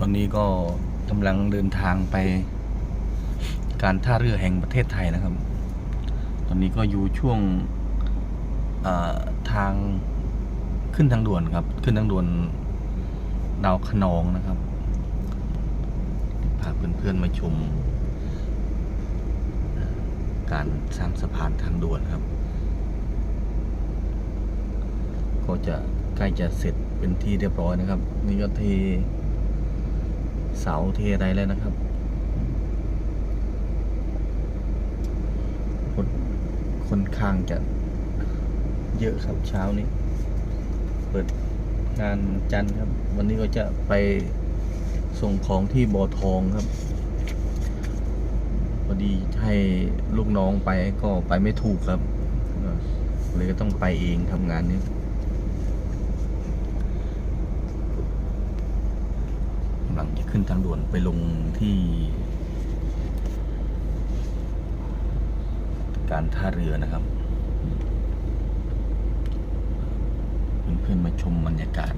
ตอนนี้ก็กำลังเดินทางไป การท่าเรือแห่งประเทศไทยนะครับ ตอนนี้ก็อยู่ช่วงทางขึ้นทางด่วนครับ ขึ้นทางด่วนดาวคะนองนะครับพาเพื่อนๆมาชม การสร้างสะพานทางด่วนครับ ก็จะใกล้จะเสร็จเป็นที่เรียบร้อยนะครับ นี่ก็เท เสาเทอะไรแล้วนะครับคนค่อนข้างจะเยอะครับเช้านี้ เปิดงานจันทร์ครับ วันนี้ก็จะไปส่งของที่บ่อทองครับพอดีให้ลูกน้องไปก็ไปไม่ถูกครับเลยก็ต้องไปเองทำงานนี้ กำลังจะ ขึ้นทางด่วนไปลงที่ การท่าเรือนะครับเพื่อนๆมาชมบรรยากาศ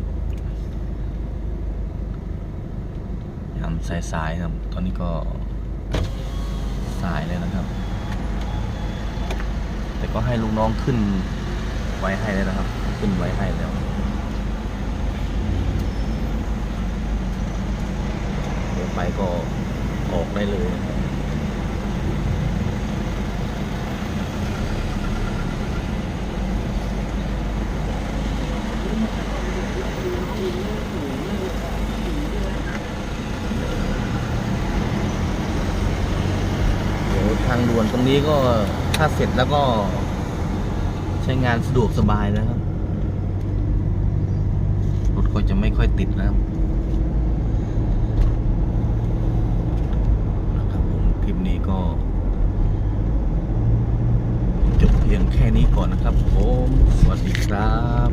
ยามสายๆครับ ตอนนี้ก็สายเลยนะครับ แต่ก็ให้ลูกน้องขึ้นไว้ให้แล้วนะครับ ขึ้นไว้ให้แล้ว เดี๋ยว ไปก็ออกได้เลยนะครับทางด่วนตรงนี้ก็ถ้าเสร็จแล้วก็ใช้งานสะดวกสบายนะครับ รถก็จะไม่ค่อยติดนะครับผมคลิปนี้ก็ จบเพียงแค่นี้ก่อนนะครับผม สวัสดีครับ